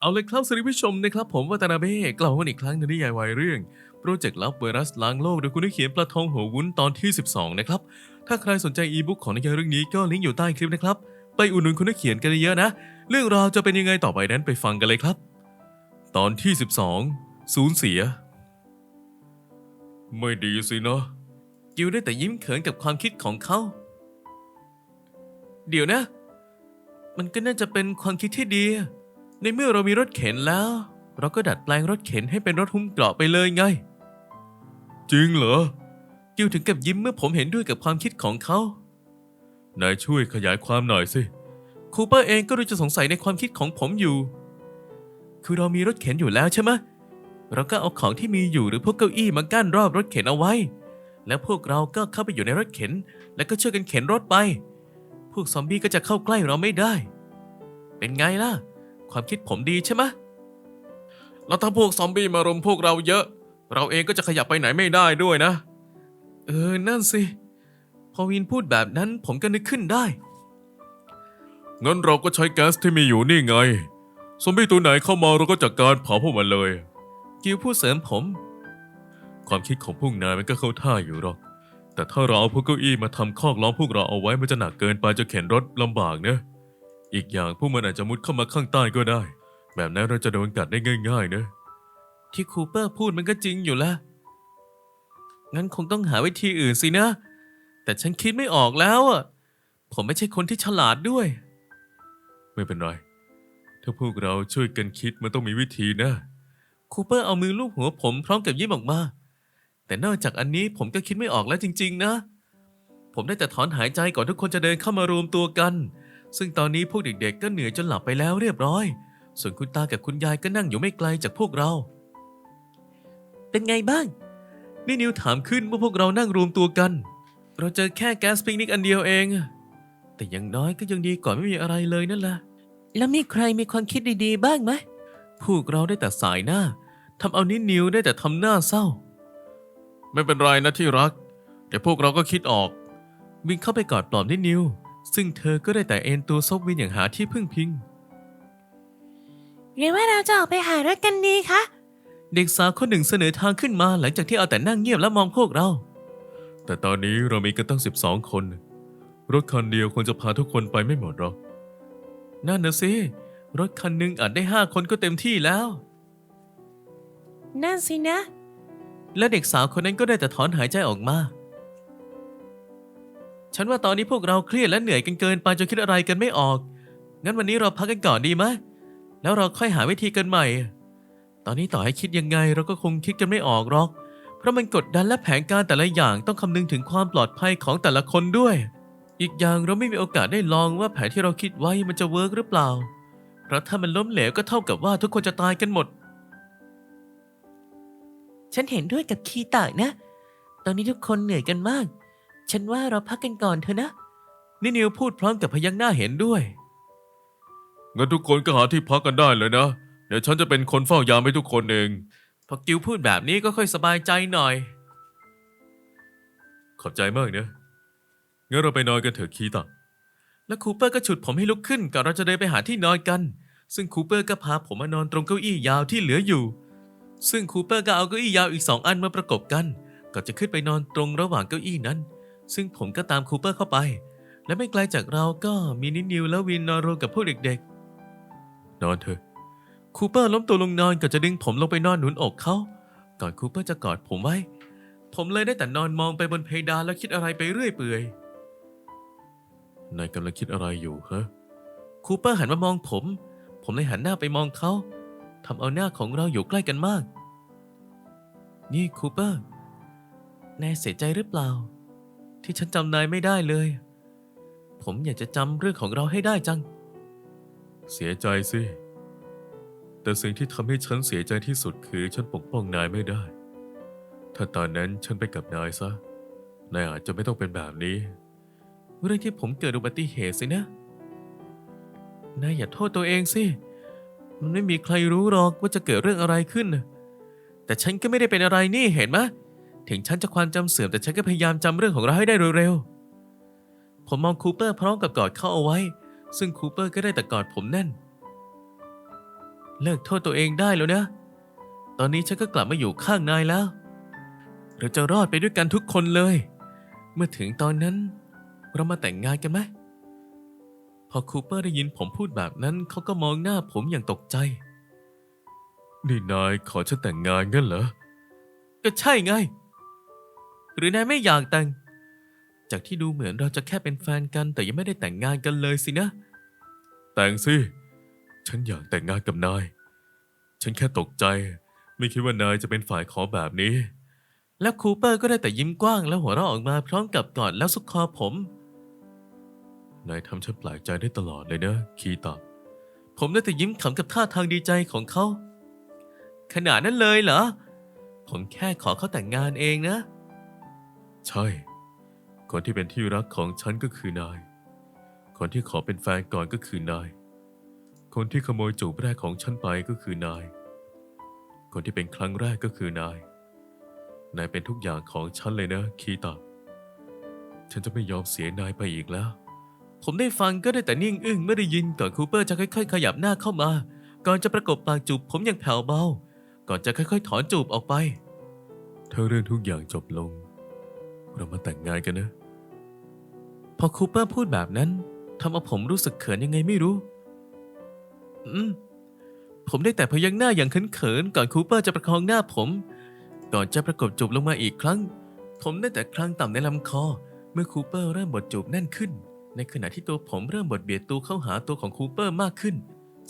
เอาเลยครับสวัสดีผู้ชมนะครับผมวัตนาเบ้กล่าวกันอีกครั้งในนิยายวายเรื่องโปรเจกต์ลับไวรัสล้างโลกโดยคุณนักเขียนปลาทองหัววุ้นตอนที่ 12 นะครับ ถ้าใครสนใจอีบุ๊กของนิยายเรื่องนี้ก็ลิงก์อยู่ใต้คลิปนะครับ ไปอุดหนุนคุณนักเขียนกันเยอะๆนะ เรื่องราวจะเป็นยังไงต่อไปนั้นไปฟังกันเลยครับ ตอนที่ 12 สูญเสีย ไม่ดีสินะกิวได้แต่ยิ้มเขินกับความคิดของเขา เดี๋ยวนะ มันก็น่าจะเป็นความคิดที่ดี ในเมื่อเรามีรถเข็นแล้ว เราก็ดัดแปลงรถเข็นให้เป็นรถหุ้มเกราะไปเลยไง จริงเหรอกิวถึงกับยิ้มเมื่อผมเห็นด้วยกับความคิดของเขา นายช่วยขยายความหน่อยสิ คูเปอร์เองก็ดูจะสงสัยในความคิดของผมอยู่ คือเรามีรถเข็นอยู่แล้วใช่ไหมเราก็เอาของที่มีอยู่หรือพวกเก้าอี้มากั้นรอบรถเข็นเอาไว้ แล้วพวกเราก็เข้าไปอยู่ในรถเข็น แล้วก็ช่วยกันเข็นรถไป พวกซอมบี้ก็จะเข้าใกล้เราไม่ได้ เป็นไงล่ะ ความคิดผมดีใช่ไหมแล้วถ้าพวกซอมบี้มารุมพวกเราเยอะ เราเองก็จะขยับไปไหนไม่ได้ด้วยนะ เออ นั่นสิ พอวินพูดแบบนั้นผมก็นึกขึ้นได้ งั้นเราก็ใช้แก๊สที่มีอยู่นี่ไง ซอมบี้ตัวไหนเข้ามาเราก็จัดการเผาพวกมันเลย กิวพูดเสริมผม ความคิดของพวกนายมันก็เข้าท่าอยู่หรอก แต่ถ้าเราเอาพวกเก้าอี้มาทำคอกล้อมพวกเราเอาไว้มันจะหนักเกินไปจะเข็นรถลำบากนะ อีกอย่างพวกมันอาจจะมุดเข้ามาข้างใต้ก็ได้ แบบนั้นเราจะโดนกัดได้ง่าย ๆ นะ ที่คูเปอร์พูดมันก็จริงอยู่ละงั้นคงต้องหาวิธีอื่นสินะ แต่ฉันคิดไม่ออกแล้วอะ ผมไม่ใช่คนที่ฉลาดด้วย ไม่เป็นไร ถ้าพวกเราช่วยกันคิดมันต้องมีวิธีนะ คูเปอร์เอามือลูบหัวผมพร้อมกับยิ้มออกมา แต่นอกจากอันนี้ผมก็คิดไม่ออกแล้วจริง ๆ นะ ผมได้แต่ถอนหายใจก่อนทุกคนจะเดินเข้ามารวมตัวกัน ซึ่งตอนนี้พวกเด็กๆ ก็เหนื่อยจนหลับไปแล้วเรียบร้อย ส่วนคุณตากับคุณยายก็นั่งอยู่ไม่ไกลจากพวกเรา เป็นไงบ้าง นี่นิวถามขึ้นเมื่อพวกเรานั่งรวมตัวกัน เราเจอแค่แก๊สปิกนิกอันเดียวเอง แต่อย่างน้อยก็ยังดีกว่าไม่มีอะไรเลยนั่นแหละ แล้วมีใครมีความคิดดีๆ บ้างไหม พวกเราได้แต่สายหน้าทำเอานิดนิวได้แต่ทำหน้าเศร้า ไม่เป็นไรนะที่รักเดี๋ยวพวกเราก็คิดออก วินเข้าไปกอดปลอบนิดนิว ซึ่งเธอก็ได้แต่เอนตัวซบวินอย่างหาที่พึ่งพิง หรือว่าเราจะออกไปหารถกันดีคะ เด็กสาวคนหนึ่งเสนอทางขึ้นมาหลังจากที่เอาแต่นั่งเงียบและมองพวกเรา แต่ตอนนี้เรามีกันตั้ง 12 คน รถคันเดียวควรจะพาทุกคนไปไม่หมดหรอก นั่นนะสิ รถคันหนึ่งอาจได้5คนก็เต็มที่แล้ว นั่นสินะ และเด็กสาวคนนั้นก็ได้แต่ถอนหายใจออกมา ฉันว่าตอนนี้พวกเราเครียดและเหนื่อยกันเกินไปจนคิดอะไรกันไม่ออก งั้นวันนี้เราพักกันก่อนดีไหมแล้วเราค่อยหาวิธีกันใหม่ ตอนนี้ต่อให้คิดยังไงเราก็คงคิดกันไม่ออกหรอก เพราะมันกดดันและแผนการแต่ละอย่างต้องคำนึงถึงความปลอดภัยของแต่ละคนด้วย อีกอย่างเราไม่มีโอกาสได้ลองว่าแผนที่เราคิดไว้มันจะเวิร์กหรือเปล่า เพราะถ้ามันล้มเหลวก็เท่ากับว่าทุกคนจะตายกันหมด ฉันเห็นด้วยกับคีตากนะ ตอนนี้ทุกคนเหนื่อยกันมาก ฉันว่าเราพักกันก่อนเถอะนะนี่นิวพูดพร้อมกับพยักหน้าเห็นด้วย งั้นทุกคนก็หาที่พักกันได้เลยนะ เดี๋ยวฉันจะเป็นคนเฝ้ายามให้ทุกคนเอง พอกิวพูดแบบนี้ก็ค่อยสบายใจหน่อย ขอบใจมากนะงั้นเราไปนอนกันเถอะคีตะแล้วคูเปอร์ก็ฉุดผมให้ลุกขึ้นก่อนเราจะเดินไปหาที่นอนกัน ซึ่งคูเปอร์ก็พาผมมานอนตรงเก้าอี้ยาวที่เหลืออยู่ ซึ่งคูเปอร์ก็เอาเก้าอี้ยาวอีกสองอันมาประกบกันก่อนจะขึ้นไปนอนตรงระหว่างเก้าอี้นั้น ซึ่งผมก็ตามคูเปอร์เข้าไป และไม่ไกลจากเราก็มีนิดนิวและวินนอนรวมกับพวกเด็กๆ นอนเถอะ คูเปอร์ล้มตัวลงนอนก่อนจะดึงผมลงไปนอนหนุนอกเขา ก่อนคูเปอร์จะกอดผมไว้ ผมเลยได้แต่นอนมองไปบนเพดานแล้วคิดอะไรไปเรื่อยเปื่อย นายกำลังคิดอะไรอยู่ฮะ คูเปอร์หันมามองผม ผมเลยหันหน้าไปมองเขาทำเอาหน้าของเราอยู่ใกล้กันมาก นี่คูเปอร์ นายเสียใจหรือเปล่า ที่ฉันจำนายไม่ได้เลย ผมอยากจะจำเรื่องของเราให้ได้จัง เสียใจสิ แต่สิ่งที่ทำให้ฉันเสียใจที่สุดคือฉันปกป้องนายไม่ได้ ถ้าตอนนั้นฉันไปกับนายซะ นายอาจจะไม่ต้องเป็นแบบนี้ เรื่องที่ผมเกิดอุบัติเหตุสินะ นายอย่าโทษตัวเองสิ มันไม่มีใครรู้หรอกว่าจะเกิดเรื่องอะไรขึ้น แต่ฉันก็ไม่ได้เป็นอะไรนี่เห็นไหม ถึงฉันจะความจำเสื่อมแต่ฉันก็พยายามจำเรื่องของเราให้ได้เร็วๆ ผมมองคูเปอร์พร้อมกับกอดเขาเอาไว้ ซึ่งคูเปอร์ก็ได้แต่กอดผมแน่น เลิกโทษตัวเองได้แล้วนะ ตอนนี้ฉันก็กลับมาอยู่ข้างนายแล้ว เราจะรอดไปด้วยกันทุกคนเลย เมื่อถึงตอนนั้น เรามาแต่งงานกันไหม พอคูเปอร์ได้ยินผมพูดแบบนั้นเขาก็มองหน้าผมอย่างตกใจ นี่นายขอฉันแต่งงานงั้นเหรอ ก็ใช่ไง หรือนายไม่อยากแต่ง จากที่ดูเหมือนเราจะแค่เป็นแฟนกันแต่ยังไม่ได้แต่งงานกันเลยสินะ แต่งสิ ฉันอยากแต่งงานกับนาย ฉันแค่ตกใจ ไม่คิดว่านายจะเป็นฝ่ายขอแบบนี้ แล้วคูเปอร์ก็ได้แต่ยิ้มกว้าง แล้วหัวเราะออกมาพร้อมกับกอดแล้วสุกคอผม นายทำฉันแปลกใจได้ตลอดเลยนะคีตาผมได้แต่ยิ้มขำกับท่าทางดีใจของเขา ขนาดนั้นเลยเหรอ ผมแค่ขอเขาแต่งงานเองนะ ใช่ คนที่เป็นที่รักของฉันก็คือนาย คนที่ขอเป็นแฟนก่อนก็คือนาย คนที่ขโมยจูบแรกของฉันไปก็คือนาย คนที่เป็นครั้งแรกก็คือนาย นายเป็นทุกอย่างของฉันเลยนะ คีตาฉันจะไม่ยอมเสียนายไปอีกแล้ว ผมได้ฟังก็ได้แต่นิ่งอึ้งไม่ได้ยินก่อนคูเปอร์จะค่อยๆ ขยับหน้าเข้ามา ก่อนจะประกบปากจูบผมอย่างแผ่วเบา ก่อนจะค่อยๆ ถอนจูบออกไป ถ้าเรื่องทุกอย่างจบลง เรามาแต่งงานกันนะ พอคูเปอร์พูดแบบนั้นทำเอาผมรู้สึกเขินยังไงไม่รู้ อืม ผมได้แต่พยักหน้าอย่างเขินๆก่อนคูเปอร์จะประคองหน้าผม ก่อนจะประกบจูบลงมาอีกครั้ง ผมได้แต่คลางต่ำในลำคอ เมื่อคูเปอร์เริ่มบดจูบแน่นขึ้น ในขณะที่ตัวผมเริ่มบดเบียดตัวเข้าหาตัวของคูเปอร์มากขึ้น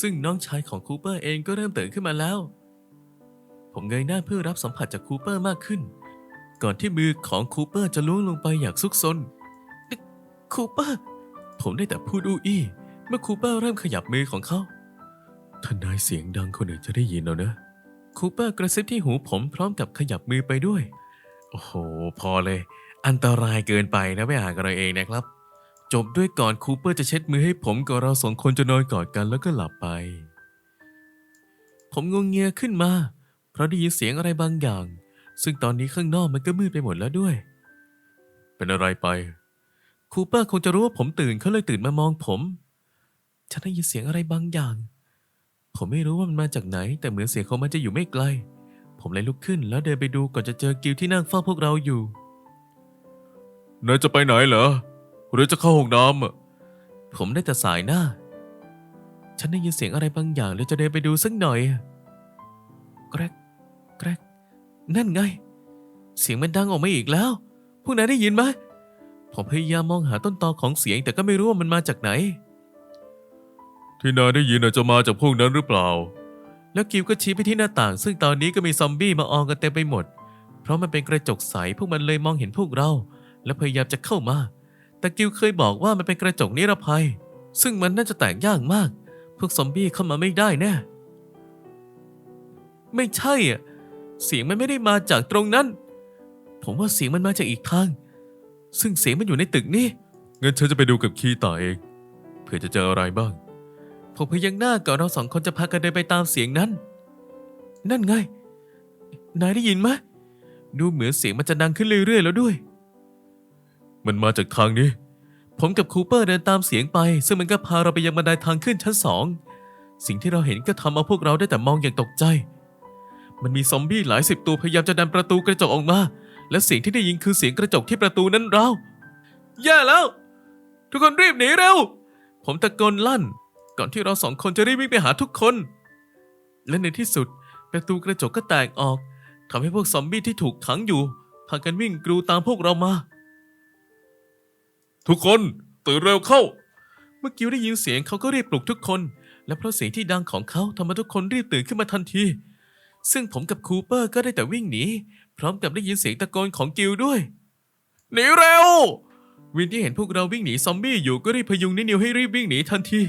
ซึ่งน้องชายของคูเปอร์เองก็เริ่มตื่นขึ้นมาแล้ว ผมเงยหน้าเพื่อรับสัมผัสจากคูเปอร์มากขึ้น ก่อนที่มือของคูเปอร์จะล้วงลงไปอย่างซุกซนเอ๊ะคูเปอร์ ผมได้แต่พูดอู้อี้เมื่อคูเปอร์เริ่มขยับมือของเขาท่านนายเสียงดังคนอื่นจะได้ยินเอานะคูเปอร์กระซิบที่หูผมพร้อมกับขยับมือไปด้วย โอ้โห พอเลย อันตรายเกินไปนะไม่อ่านกันเราเองนะครับ จบด้วยก่อนคูเปอร์จะเช็ดมือให้ผมก่อนเราสองคนจะนอนกอดกันแล้วก็หลับไป ผมงงเงียขึ้นมา เพราะได้ยินเสียงอะไรบางอย่าง ซึ่งตอนนี้ข้างนอกมันก็มืดไปหมดแล้วด้วย เป็นอะไรไป คูเปอร์คงจะรู้ว่าผมตื่นเขาเลยตื่นมามองผม ฉันได้ยินเสียงอะไรบางอย่าง ผมไม่รู้ว่ามันมาจากไหน แต่เหมือนเสียงของมันจะอยู่ไม่ไกล ผมเลยลุกขึ้นแล้วเดินไปดูก่อนจะเจอกิวที่นั่งเฝ้าพวกเราอยู่นายจะไปไหนเหรอ หรือจะเข้าห้องน้ำอะผมได้แต่สายหน้า ฉันได้ยินเสียงอะไรบางอย่างเลยจะเดินไปดูสักหน่อยแกรกแกรก นั่นไง เสียงมันดังออกมาอีกแล้ว พวกนายได้ยินไหมผมพยายามมองหาต้นตอของเสียงแต่ก็ไม่รู้ว่ามันมาจากไหน ที่นายได้ยินอาจจะมาจากพวกนั้นหรือเปล่า แล้วกิวก็ชี้ไปที่หน้าต่าง ซึ่งตอนนี้ก็มีซอมบี้มาอองกันเต็มไปหมด เพราะมันเป็นกระจกใสพวกมันเลยมองเห็นพวกเรา และพยายามจะเข้ามา แต่กิวเคยบอกว่ามันเป็นกระจกนิรภัย ซึ่งมันน่าจะแตกยากมาก พวกซอมบี้เข้ามาไม่ได้แน่ไม่ใช่อะ เสียงมันไม่ได้มาจากตรงนั้น ผมว่าเสียงมันมาจากอีกทาง ซึ่งเสียงมันอยู่ในตึกนี่งั้นฉันจะไปดูกับคีตาเอง เผื่อจะเจออะไรบ้าง ผมพยักหน้าก่อนเราสองคนจะพากันเดินไปตามเสียงนั้น นั่นไง นายได้ยินไหมดูเหมือนเสียงมันจะดังขึ้นเรื่อยๆแล้วด้วย มันมาจากทางนี้ ผมกับคูเปอร์เดินตามเสียงไป ซึ่งมันก็พาเราไปยังบันไดทางขึ้นชั้นสอง สิ่งที่เราเห็นก็ทำเอาพวกเราได้แต่มองอย่างตกใจ มันมีซอมบี้หลายสิบตัวพยายามจะดันประตูกระจกออกมา และเสียงที่ได้ยินคือเสียงกระจกที่ประตูนั้นร้าวแย่แล้ว ทุกคนรีบหนีเร็ว ผมตะโกนลั่น ก่อนที่เราสองคนจะรีบวิ่งไปหาทุกคน และในที่สุด ประตูกระจกก็แตกออกทำให้พวกซอมบี้ที่ถูกขังอยู่พากันวิ่งกรูตามพวกเรามา ทุกคนตื่นเร็วเข้า เมื่อกิวได้ยินเสียงเขาก็รีบปลุกทุกคน และเพราะเสียงที่ดังของเขาทำให้ทุกคนรีบตื่นขึ้นมาทันที ซึ่งผมกับคูเปอร์ก็ได้แต่วิ่งหนี พร้อมกับได้ยินเสียงตะโกนของกิวด้วย หนีเร็ว วินที่เห็นพวกเราวิ่งหนีซอมบี้อยู่ก็รีบพยุงนินิวให้รีบวิ่งหนีทันที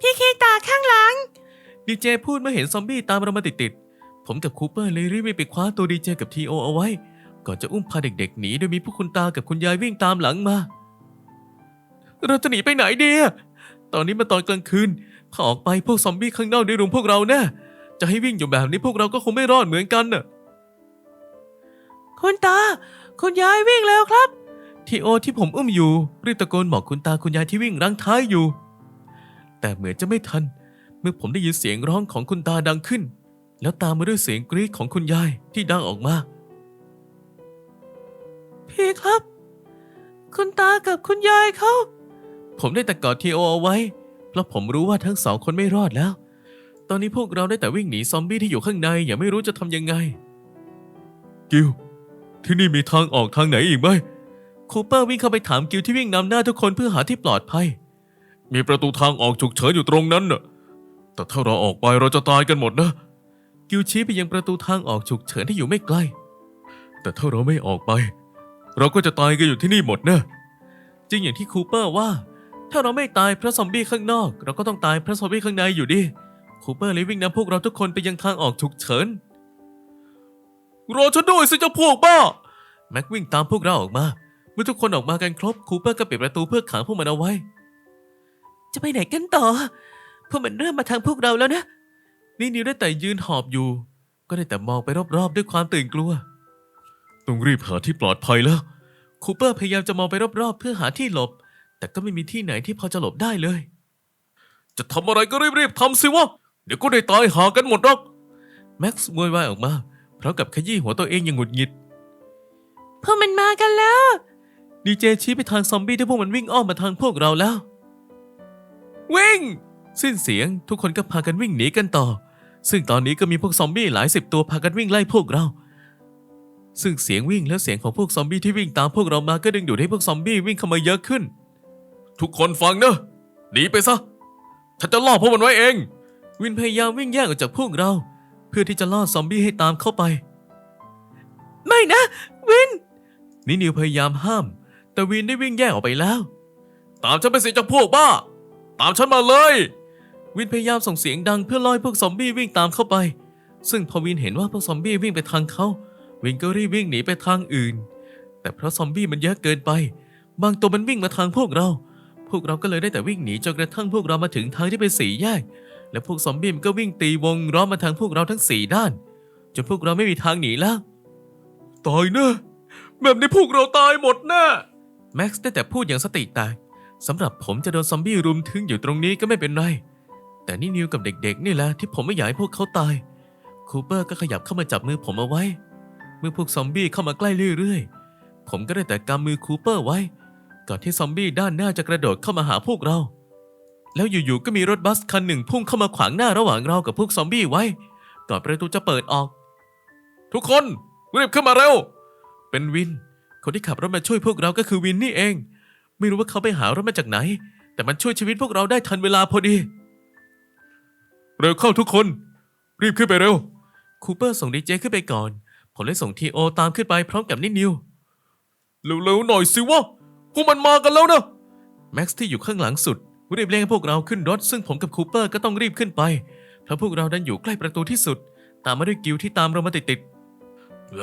พี่คีตาข้างหลัง ดีเจพูดเมื่อเห็นซอมบี้ตามเรามาติดๆ ผมกับคูเปอร์เลยรีบวิ่งไปคว้าตัวดีเจกับทีโอเอาไว้ ก่อนจะอุ้มพาเด็กๆหนีโดยมีพวกคุณตากับคุณยายวิ่งตามหลังมา เราจะหนีไปไหนดีอะตอนนี้มาตอนกลางคืน ถ้าออกไปพวกซอมบี้ข้างนอกได้รุมพวกเราแน่ จะให้วิ่งอยู่แบบนี้พวกเราก็คงไม่รอดเหมือนกันน่ะ คุณตา คุณยายวิ่งแล้วครับ ทีโอที่ผมอุ้มอยู่ รีบตะโกนบอกคุณตาคุณยายที่วิ่งรังท้ายอยู่ แต่เหมือนจะไม่ทัน เมื่อผมได้ยินเสียงร้องของคุณตาดังขึ้น แล้วตามมาด้วยเสียงกรี๊ดของคุณยายที่ดังออกมา พี่ครับ คุณตากับคุณยายเขา ผมได้แต่กอดทีโอเอาไว้ เพราะผมรู้ว่าทั้งสองคนไม่รอดแล้ว ตอนนี้พวกเราได้แต่วิ่งหนีซอมบี้ที่อยู่ข้างในอย่าไม่รู้จะทำยังไง กิลที่นี่มีทางออกทางไหนอีกไหมคูเปอร์วิ่งเข้าไปถามกิลที่วิ่งนำหน้าทุกคนเพื่อหาที่ปลอดภัย มีประตูทางออกฉุกเฉินอยู่ตรงนั้นน่ะ แต่ถ้าเราออกไปเราจะตายกันหมดนะ กิลชี้ไปยังประตูทางออกฉุกเฉินที่อยู่ไม่ไกล แต่ถ้าเราไม่ออกไป เราก็จะตายกันอยู่ที่นี่หมดนะจริงอย่างที่คูเปอร์ว่า ถ้าเราไม่ตายเพราะซอมบี้ข้างนอก เราก็ต้องตายเพราะซอมบี้ข้างในอยู่ดี คูเปอร์เลยวิ่งนำพวกเราทุกคนไปยังทางออกฉุกเฉิน รอฉันด้วยสิเจ้าพวกบ้า แม็กวิ่งตามพวกเราออกมา เมื่อทุกคนออกมากันครบ คูเปอร์ก็ปิดประตูเพื่อขังพวกมันเอาไว้ จะไปไหนกันต่อ พวกมันเริ่มมาทางพวกเราแล้วนะ นี่นิวได้แต่ยืนหอบอยู่ ก็ได้แต่มองไปรอบๆ ด้วยความตื่นกลัว ต้องรีบหาที่ปลอดภัยแล้ว คูเปอร์พยายามจะมองไปรอบๆ เพื่อหาที่หลบ แต่ก็ไม่มีที่ไหนที่พอจะหลบได้เลย จะทำอะไรก็รีบๆทำสิวะ เดี๋ยวก็ได้ตายหากันหมดหรอกแม็กซ์โวยวายออกมาพร้อมกับขยี้หัวตัวเองอย่างหงุดหงิดพวกมันมากันแล้ว ดีเจชี้ไปทางซอมบี้ที่พวกมันวิ่งอ้อมมาทางพวกเราแล้ว วิ่ง สิ้นเสียงทุกคนก็พากันวิ่งหนีกันต่อ ซึ่งตอนนี้ก็มีพวกซอมบี้หลายสิบตัวพากันวิ่งไล่พวกเรา ซึ่งเสียงวิ่งและเสียงของพวกซอมบี้ที่วิ่งตามพวกเรามาก็ดึงดูดให้พวกซอมบี้วิ่งเข้ามาเยอะขึ้น ทุกคนฟังนะหนีไปซะฉันจะล่อพวกมันไว้เอง วินพยายามวิ่งแยกออกจากพวกเรา เพื่อที่จะล่อซอมบี้ให้ตามเข้าไป ไม่นะ วิน นินิวพยายามห้าม แต่วินได้วิ่งแยกออกไปแล้ว ตามฉันไปสิเจ้าพวกบ้า ตามฉันมาเลย วินพยายามส่งเสียงดังเพื่อล่อให้พวกซอมบี้วิ่งตามเข้าไป ซึ่งพอวินเห็นว่าพวกซอมบี้วิ่งไปทางเขา วินก็รีบวิ่งหนีไปทางอื่น แต่เพราะซอมบี้มันเยอะเกินไป บางตัวมันวิ่งมาทางพวกเรา พวกเราก็เลยได้แต่วิ่งหนีจนกระทั่งพวกเรามาถึงทางที่เป็นสีแยก และพวกซอมบี้มันก็วิ่งตีวงล้อมมาทางพวกเราทั้งสี่ด้าน จนพวกเราไม่มีทางหนีแล้วตายแนะแบบนี้พวกเราตายหมดแน่แม็กซ์ได้แต่พูดอย่างสติแตกสำหรับผมจะโดนซอมบี้รุมถึงอยู่ตรงนี้ก็ไม่เป็นไร แต่นี่นิวกับเด็กๆ นี่แหละที่ผมไม่อยากให้พวกเขาตาย คูเปอร์ก็ขยับเข้ามาจับมือผมเอาไว้ เมื่อพวกซอมบี้เข้ามาใกล้เรื่อยๆ ผมก็ได้แต่กำมือคูเปอร์ไว้ ก่อนที่ซอมบี้ด้านหน้าจะกระโดดเข้ามาหาพวกเรา แล้วอยู่ๆก็มีรถบัสคันหนึ่งพุ่งเข้ามาขวางหน้าระหว่างเรากับพวกซอมบี้ไว้ ก่อนประตูจะเปิดออก ทุกคนรีบขึ้นมาเร็ว เป็นวิน คนที่ขับรถมาช่วยพวกเราก็คือวินนี่เอง ไม่รู้ว่าเขาไปหารถมาจากไหน แต่มันช่วยชีวิตพวกเราได้ทันเวลาพอดี เร็วเข้าทุกคน รีบขึ้นไปเร็ว คูเปอร์ส่งดีเจขึ้นไปก่อน ผมเลยส่งทีโอตามขึ้นไปพร้อมกับนิดนิวเร็วๆหน่อยสิวะพวกมันมากันแล้วนะแม็กซ์ที่อยู่ข้างหลังสุด รีบเร่งให้พวกเราขึ้นรถ ซึ่งผมกับคูเปอร์ก็ต้องรีบขึ้นไป เพราะพวกเราดันอยู่ใกล้ประตูที่สุด ตามมาด้วยกิลที่ตามเรามาติดๆ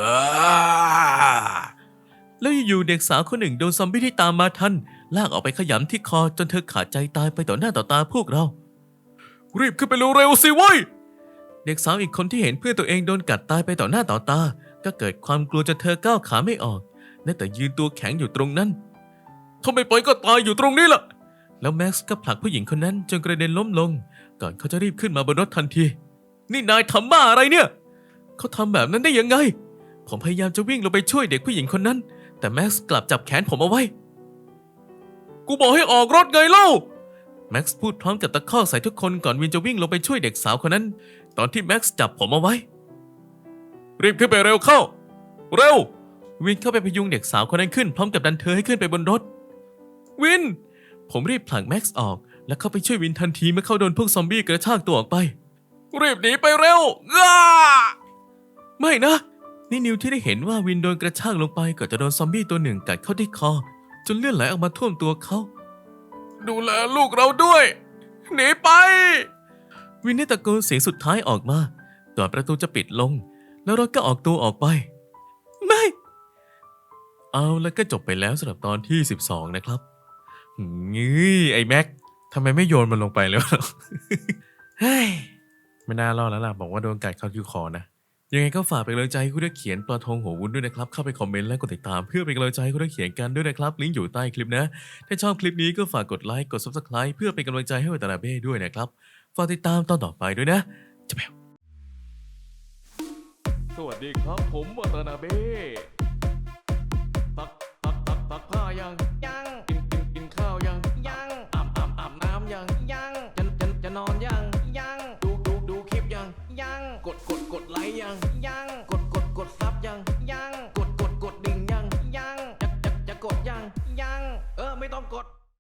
แล้วอยู่ๆเด็กสาวคนหนึ่งโดนซอมบี้ที่ตามมาทันลากออกไปขยำที่คอจนเธอขาดใจตายไปต่อหน้าต่อตาพวกเรา รีบขึ้นไปเร็วๆสิเว้ยเด็กสาวอีกคนที่เห็นเพื่อนตัวเองโดนกัดตายไปต่อหน้าต่อตา ก็เกิดความกลัวจนเธอก้าวขาไม่ออกได้แต่ยืนตัวแข็งอยู่ตรงนั้นถ้าไม่ไปก็ตายอยู่ตรงนี้ล่ะ แล้วแม็กซ์ก็ผลักผู้หญิงคนนั้นจนกระเด็นล้มลง ก่อนเขาจะรีบขึ้นมาบนรถทันที นี่นายทำบ้าอะไรเนี่ย เขาทำแบบนั้นได้ยังไง ผมพยายามจะวิ่งลงไปช่วยเด็กผู้หญิงคนนั้น แต่แม็กซ์กลับจับแขนผมเอาไว้ กูบอกให้ออกรถไงเล่า แม็กซ์พูดพร้อมกับตะคอกใส่ทุกคนก่อนวินจะวิ่งลงไปช่วยเด็กสาวคนนั้น ตอนที่แม็กซ์จับผมเอาไว้ รีบขึ้นไปเร็วเข้า เร็ว วินเข้าไปพยุงเด็กสาวคนนั้นขึ้นพร้อมกับดันเธอให้ขึ้นไปบนรถ วิน ผมรีบผลักแม็กซ์ออก และเข้าไปช่วยวินทันทีเมื่อเขาโดนพวกซอมบี้กระชากตัวออกไป รีบหนีไปเร็วอ้าไม่นะ นี่นิวที่ได้เห็นว่าวินโดนกระชากลงไปก่อนจะโดนซอมบี้ตัวหนึ่งกัดเข้าที่คอ จนเลือดไหลออกมาท่วมตัวเขา ดูแลลูกเราด้วย หนีไป วินได้ตะโกนเสียงสุดท้ายออกมาก่อนประตูจะปิดลง แล้วรถก็ออกตัวออกไปไม่ เอาแล้วก็จบไปแล้วสำหรับตอนที่ 12 นะครับ งี้ไอ้แม็กทำไมไม่โยนมันลงไปเลยวะเฮ้ยไม่น่ารอดแล้วล่ะ บอกว่าโดนกัดเข้าที่คอนะ ยังไงก็ฝากเป็นกำลังใจให้คุณนักเขียนปลาทองหัววุ้นด้วยนะครับ เข้าไปคอมเมนต์และกดติดตามเพื่อเป็นกำลังใจให้คุณนักเขียนกันด้วยนะครับ ลิงก์อยู่ใต้คลิปนะ ถ้าชอบคลิปนี้ก็ฝากกดไลค์ กด subscribe เพื่อเป็นกำลังใจให้วัตนาเบ้ด้วยนะครับ ฝากติดตามตอนต่อไปด้วยนะจะแปวสวัสดีครับผมวัตนาเบ้ตักตักตักตักผ้ายัง